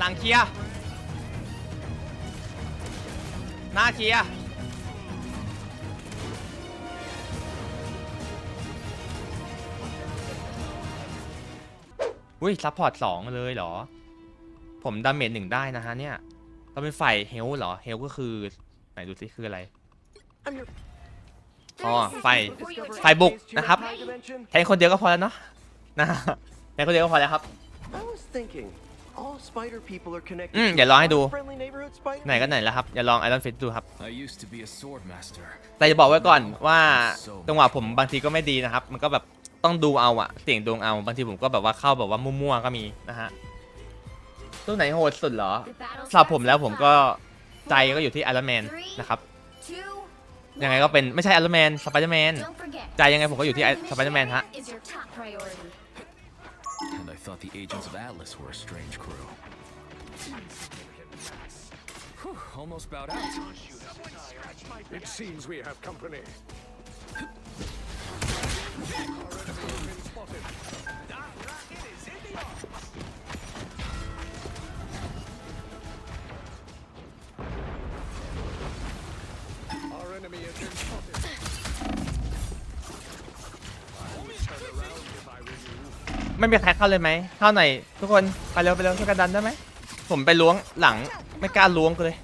หลังเคลียร์หน้าเคลียร์อุ้ยซัพพอร์ตสองเลยเหรอ ผมดาเมจหนึ่งได้นะฮะเนี่ยเราเป็นฝ่ายเฮลเหรอ เฮลก็คือ ไหนดูสิคืออะไร อ๋อ ไฟ ไฟบุกนะครับ แทนคนเดียวก็พอแล้วเนาะ นะฮะแทนคนเดียวก็พอแล้วครับ I was thinking, all spider people are connected. อืม to เดี๋ยวลองให้ดู friendly neighborhood spider. ไหนก็ไหนแล้วครับอย่าลองไอรอนฟิตดูครับ I used to be a sword master. แต่จะบอกไว้ก่อนว่าจังหวะผมบางทีก็ไม่ดีนะครับ มันก็แบบต้องดูเอาอะเสี่ยงดวงเอาบางทีผมก็แบบว่าเข้าแบบว่ามั่วๆก็มีนะฮะตัวไหนโหดสุดเหรอสำหรับผมแล้วผมก็ใจก็อยู่ที่ไอรอนแมนนะครับยังไงก็เป็นไม่ใช่ไอรอนแมนสไปเดอร์แมนใจยังไงผมก็อยู่ที่ Spider-Man ฮะ And I thought the agents of Atlas were a strange crew. Whew, almost bowed out. It seems we have company. Our enemy has been spotted. ไม่มีใครเข้าเลยไหมเข้าหน่อยทุกคนไปเร็วไปเร็วช่วยกันดันได้ไหมผมไปล้วงหลังไม่กล้าล้วงกูเลย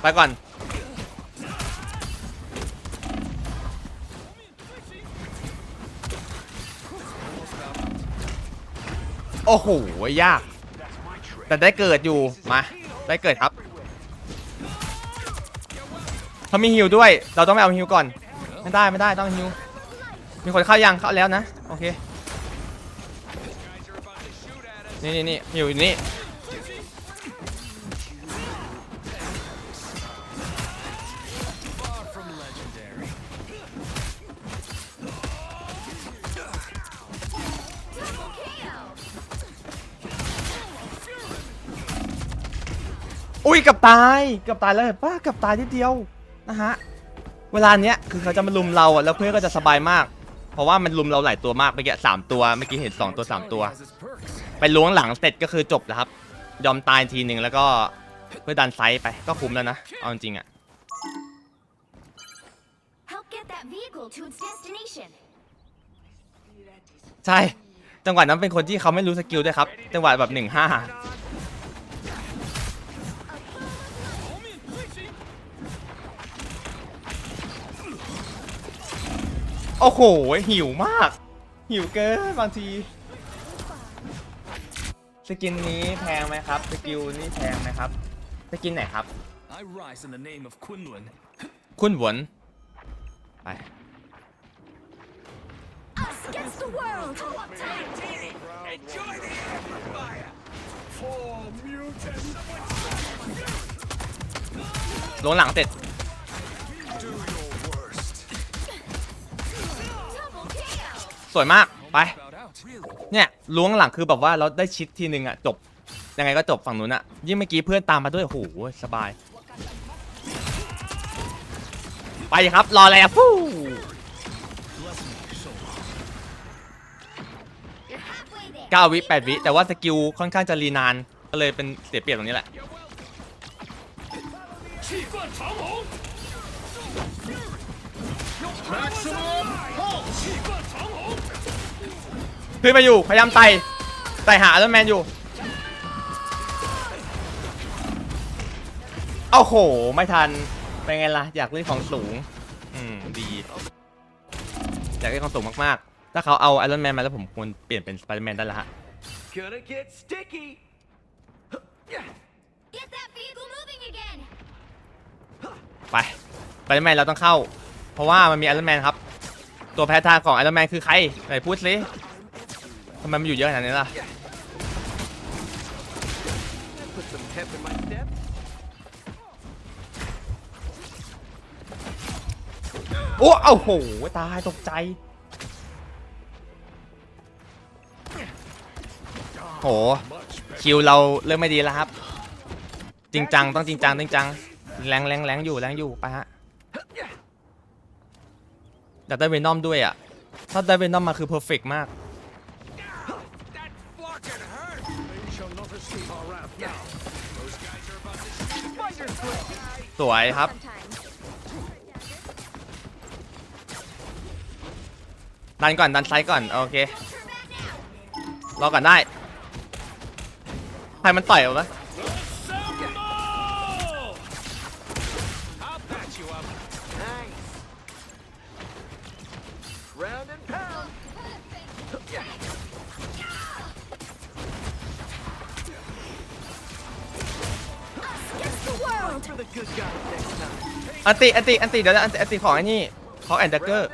ไปก่อนโอ้โหยาก แต่ได้เกิดอยู่มา ได้เกิดครับ เขามีฮิวด้วย เราต้องไปเอาฮิวก่อน ไม่ได้ไม่ได้ต้องฮิว มีคนเข้ายังเข้าแล้วนะ โอเค นี่นี่นี่ฮิวอยู่นี่ อุ้ยกับตายกับตายแล้วเห็นปะเกับตายนิดเดียว นะฮะ เวลาเนี้ยคือเขาจะมาลุมเราอะแล้วเพื่อนก็จะสบายมาก เพราะว่ามันลุมเราหลายตัวมากเมื่อกี้สามตัวเมื่อกี้เห็นสองตัวสามตัว Has its perks. ไปล้วงหลังเสร็จก็คือจบแล้วครับ ยอมตายทีหนึ่งแล้วก็เพื่อดันไซส์ไปก็คุ้มแล้วนะเอาจริงๆอะ Help get that vehicle to its destination. ใช่ จังหวะนั้นเป็นคนที่เขาไม่รู้สกิลด้วยครับ จังหวะแบบหนึ่งห้า อ้โห หิวมาก หิวเกินบางที สกินนี้แพงไหมครับ สกิลนี่แพงไหมครับ สกินไหนครับ I rise in the name of Quinlan. คุณหวน ไป Us against the world! Four mutants. ลงหลังเสร็จ สวยมากไป เนี่ยล้วงหลังคือแบบว่าเราได้ชิดทีนึงอะจบ ยังไงก็จบฝั่งนู้นอะยิ่งเมื่อกี้เพื่อนตามมาด้วยโอ้โหสบาย ไปครับรอแล้วฟู่เก้าวิแปดวิแต่ว่าสกิลค่อนข้างจะรีนานก็เลยเป็นเสียเปรียบตรงนี้แหละ ขึ้นมาอยู่พยายามไต่ไต่หาแล้วแมนอยู่โอ้โห ไม่ทัน เป็นไงล่ะ อยากเล่นของสูง อืม ดี อยากเล่นของสูงมากๆ ถ้าเขาเอาไอรอนแมนมาแล้วผมควรเปลี่ยนเป็นสไปเดอร์แมนได้แล้วฮะ Gonna get sticky. Get that vehicle moving again! ไปไปแมนเราต้องเข้า เพราะว่ามันมีไอรอนแมนครับ ตัวแพ้ทางของไอรอนแมนคือใคร ไหนพูดสิ ทำไมมันอยู่เยอะขนาดนี้ล่ะ Put some pep in my step. โอ้เอ้าโห ตายตกใจ โห คิวเราเริ่มไม่ดีแล้วครับ จริงจังต้องจริงจังจริงจังแรงแรงแรงอยู่แรงอยู่ไปฮะอยากได้เวนอมด้วยอะ ถ้าได้เวนอมมาคือเพอร์เฟกมาก สวยครับ ดันก่อนดันไซส์ก่อน โอเค รอก่อนได้ ใครมันต่อยเอาวะ อันติอันติอันติเดี๋ยวนะอันติอันติของไอ้นี่ของแอนเดอร์เกอร์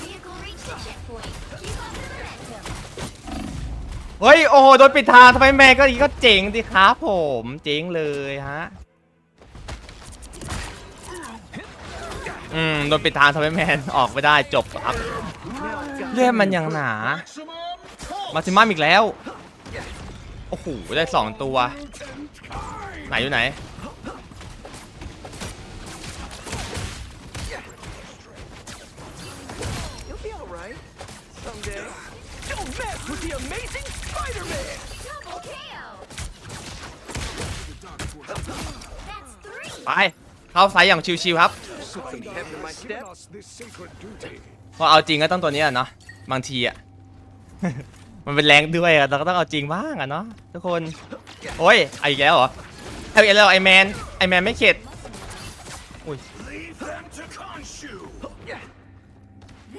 Vehicle reached the checkpoint. Keep up the momentum. เฮ้ย โอ้โห โดนปิดทางทำไมแม่ก็อีกก็เจ๋งดิครับผม เจ๋งเลยฮะ อืม โดนปิดทางทำไมแมน ออกไม่ได้จบครับเลือดมันยังหนา มาซิมัมอีกแล้ว โอ้โห ได้สองตัว ไหนอยู่ไหน You'll be all right. Someday. Don't mess with the amazing Spider-Man! Double KO. That's three. ไป เข้าไซส์อย่างชิวๆครับ Put some pep in my Has given step. us this secret duty. พอเอาจริงก็ต้องตัวนี้อะเนาะบางทีอะ มันเป็นแรงด้วยอะเราก็ต้องเอาจริงบ้างอะเนาะทุกคน โอ้ยเอาอีกแล้วเหรอเอาอีกแล้วไอแมนไอแมนไม่เข็ดอุ้ย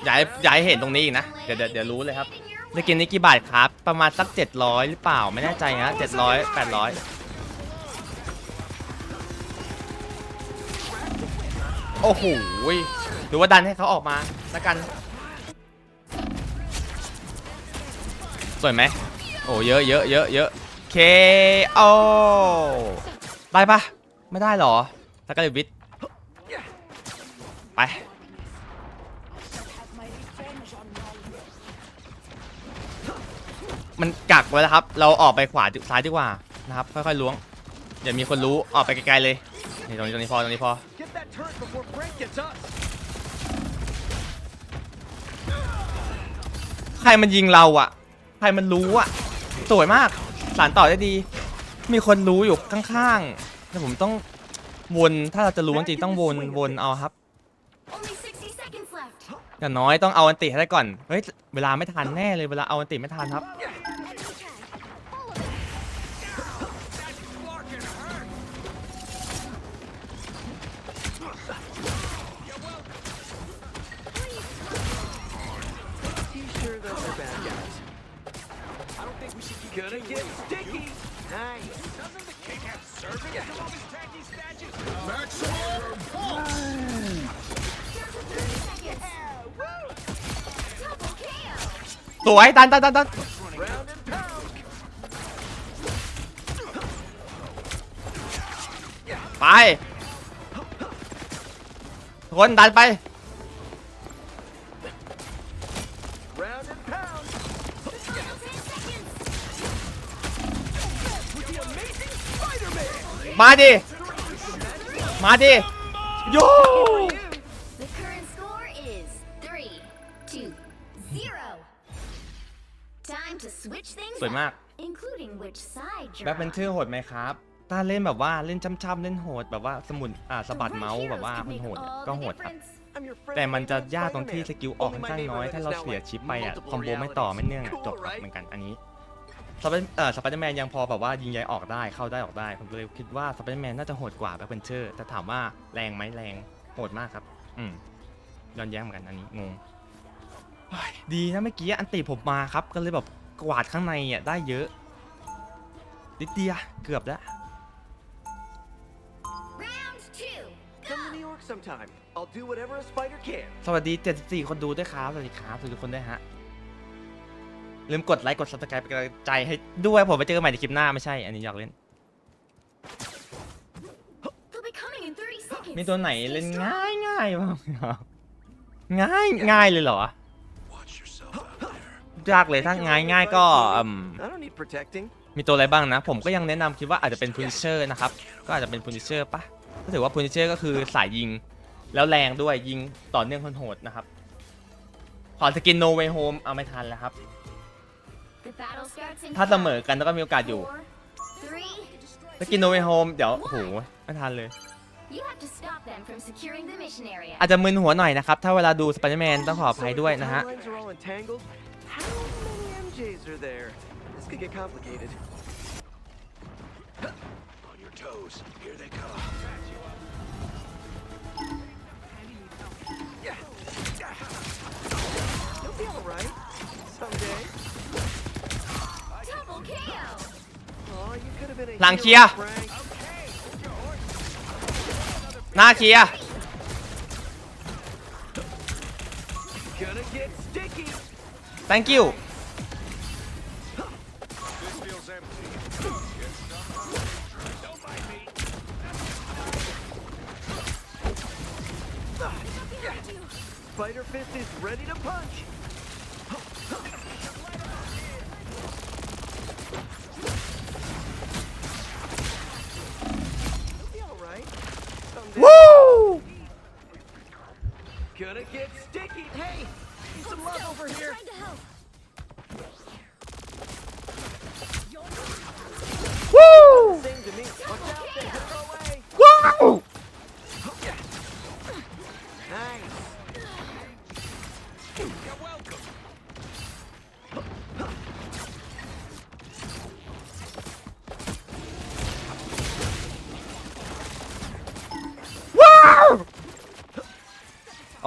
อย่าให้อย่าให้เห็นตรงนี้อีกนะ เดี๋ยวเดี๋ยวเดี๋ยวรู้เลยครับในเกมนี้กี่บาทครับ ประมาณสัก 700 หรือเปล่าไม่แน่ใจนะ700 800 โอ้โหหรือว่าดันให้เขาออกมาแล้วกัน สวยไหมโอ้เยอะเยอะเยอะเยอะเคโอได้ปะไม่ได้หรอสกัดวิทไปมันกักไว้แล้วครับ เราออกไปขวาซ้ายดีกว่านะครับ ค่อยๆล้วงอย่ามีคนรู้ออกไปไกลๆเลยนี่ตรงนี้ตรงนี้พอตรงนี้พอ Get that turret before Frank gets us. ใครมันยิงเราอะ ใครมันรู้อะสวยมาก สารต่อได้ดี มีคนรู้อยู่ข้างๆแต่ผมต้องวน ถ้าเราจะรู้จริงๆต้องวนวนเอาครับ Only 60 seconds left. อย่างน้อยต้องเอาอันติให้ได้ก่อน เฮ้ย เวลาไม่ทันแน่เลย เวลาเอาอันติไม่ทันครับ think we should keep Gonna get sticky. Nice. Doesn't the king have servants to all these tacky statues? Maximum pulse. Down to 30 seconds. Double KO. สวยดันดันดันดัน Round and pound. ไปทุกคนดันไป มาดิ มาดิ โย The current score is three, two, zero. Time to switch things สวยมาก up, including which side you're แบ็คเพน on. เทอร์โหดไหมครับ ถ้าเล่นแบบว่าเล่นช้ำๆเล่นโหดแบบว่าสมุนอ่าสะบัด The เมาส์ right แบบว่า heroes มัน can โหด make อะ all ก็ the โหดครับ difference. I'm your friend แต่มันจะ Spider-Man. ยากตรงที่สกิลออกค่อนข้างน้อยถ้าเราเสียชิปไปอะคอมโบไม่ต่อไม่เนื่องอะจบครับเหมือนกันอันนี้ สไปเอ่อสไปเดอร์แมนยังพอแบบว่ายิงใยออกได้เข้าได้ออกได้ ผมก็เลยคิดว่าสไปเดอร์แมนน่าจะโหดกว่าแบ็คเพนเทอร์แต่ถามว่าแรงไหมแรงโหดมากครับ อืมย้อนแย้งเหมือนกันอันนี้งงเฮ้ยดีนะเมื่อกี้อันติผมมาครับ ก็เลยแบบกวาดข้างในอะได้เยอะนิดเดียวเกือบแล้ว Round two. Come to New York sometime. I'll do whatever a spider can. สวัสดี 74 คนดูด้วยครับ สวัสดีครับสวัสดีทุกคนด้วยฮะ ลืมกดไลค์กด subscribe เป็นกำลังใจให้ด้วยผมไปเจอกันใหม่ในคลิปหน้าไม่ใช่ อันนี้อยากเล่น They'll be coming in 30 seconds. มีตัวไหน Stay เล่น strong. ง่ายง่ายบ้างครับง่ายง่ายเลยเหรอ Watch yourself out there. ยากเลยถ้าง่ายง่ายก็อืม I don't need protecting. มีตัวอะไรบ้างนะ ผมก็ยังแนะนำคิดว่าอาจจะเป็นพูนิเชอร์นะครับ ก็อาจจะเป็นพูนิเชอร์ปะก็ถือว่าพูนิเชอร์ก็คือสายยิง แล้วแรงด้วยยิงต่อเนื่องคนโหดนะครับ ขอสกินโนเวโฮมเอาไม่ทันแล้วครับ ถ้าเสมอกันแล้วก็มีโอกาสอยู่ four, three. สกินโนเวโฮมเดี๋ยวโอ้โหไม่ทันเลย You have to stop them from securing the mission area. อาจจะมึนหัวหน่อยนะครับ ถ้าเวลาดูสไปเดอร์แมนต้องขออภัยด้วยนะฮะ So if the timelines are all entangled, how many MJs are there? This could get complicated. On your toes. Here they come. หลัง hero, เคลียร์ Frank. หน้าเคลียร์ Gonna get sticky. thank you This feels empty. Get some. Don't mind me. Spider Fist is ready to punch.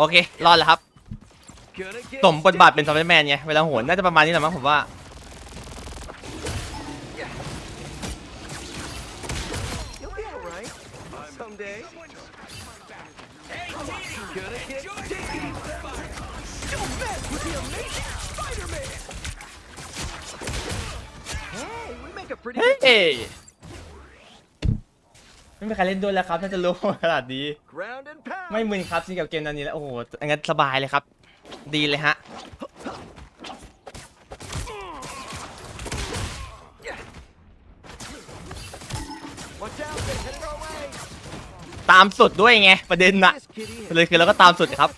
โอเค รอดแล้วครับ Gonna get สมบทบาทเป็นสไปเดอร์แมนไง เวลาโหนน่าจะประมาณนี้แหละมั้งผมว่า You'll be all right someday. Gonna get sticky. Don't mess with the amazing Spider-Man. Hey, we make a pretty เฮ้ good ยไม่มีใครเล่นด้วยแล้วครับน่าจะรู้ขนาดนี้ ground and pound. ไม่มึนครับจริงกับเกมนันนี้แล้วโอ้โหงั้นสบายเลยครับ ดีเลยฮะตามสุดด้วยไงประเด็นน่ะเลยคือเราก็ตามสุดครับ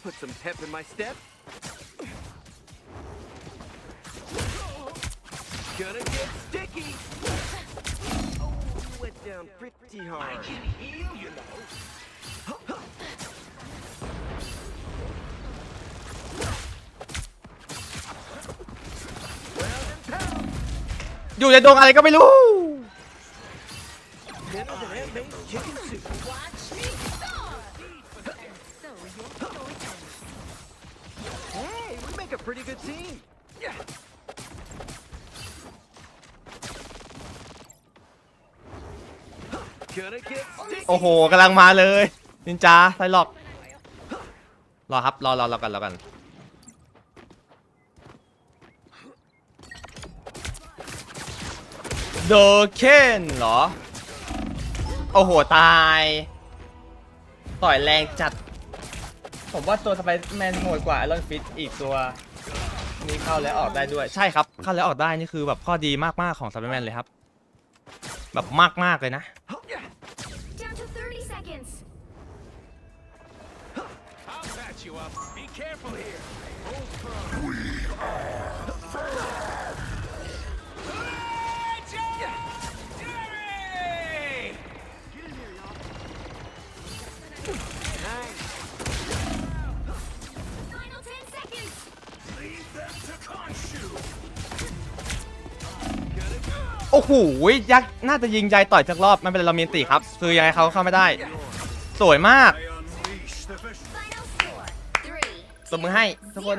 อยู่ในดงอะไรก็ไม่รู้โอ้โหกำลังมาเลย นินจาไซล็อกรอครับ รอรอรอกันรอกัน โดเคนเหรอ โอ้โห ตาย ต่อยแรงจัด ผมว่าตัวสไปเดอร์แมนโหดกว่าไอรอนฟิตอีกตัว นี้เข้าแล้วออกได้ด้วย ใช่ครับ เข้าแล้วออกได้นี่คือแบบข้อดีมากๆของสไปเดอร์แมนเลยครับ แบบมากๆเลยนะ Down to 30 seconds. I'll patch you up. Be careful here. Jerry! โอ้โหยักษ์น่าจะยิงใจต่อยสักรอบไม่เป็นไรเรามีติครับ คือยังไงเขาเข้าไม่ได้ สวยมากตบมือให้ทุกคน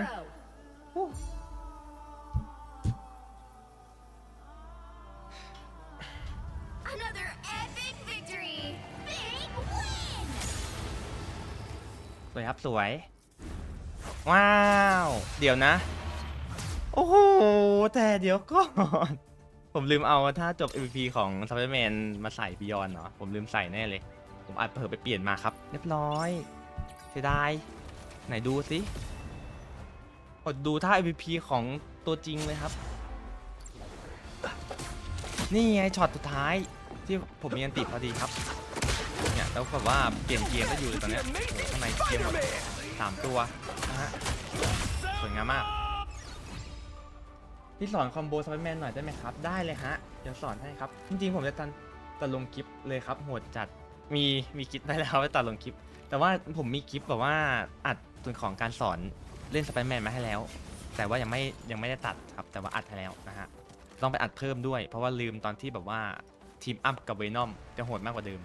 สวยครับสวย ว้าว เดี๋ยวนะ โอ้โห แต่เดี๋ยวก่อน ผมลืมเอาถ้าจบ MVP ของ s p i d e r m a n มาใส่บิยอนเนาะผมลืมใส่แน่เลย ผมอาจเผลอไปเปลี่ยนมาครับ เรียบร้อยเสียดาย ไหนดูสิกดดูท่า MVP ของตัวจริงเลยครับ นี่ไงช็อตสุดท้ายที่ผมมีอันติพอดีครับ เนี่ยแล้วแบบว่าเปลี่ยนเกียร์ก็อยู่เลยตอนเนี้ยโอ้โหข้างในเกียร์หมดสามตัวนะฮะสวยงามมาก พี่สอนคอมโบสไปแมนหน่อยได้ไหมครับ ได้เลยฮะ เดี๋ยวสอนให้ครับ จริงๆผมจะตันตัดลงคลิปเลยครับ โหดจัด มีมีคลิปได้แล้วไปตัดลงคลิป แต่ว่าผมมีคลิปแบบว่าอัดส่วนของการสอนเล่นสไปแมนมาให้แล้ว แต่ว่ายังไม่ยังไม่ได้ตัดครับ แต่ว่าอัดให้แล้วนะฮะ ต้องไปอัดเพิ่มด้วย เพราะว่าลืมตอนที่แบบว่าทีมอัพกับเวนอมจะโหดมากกว่าเดิม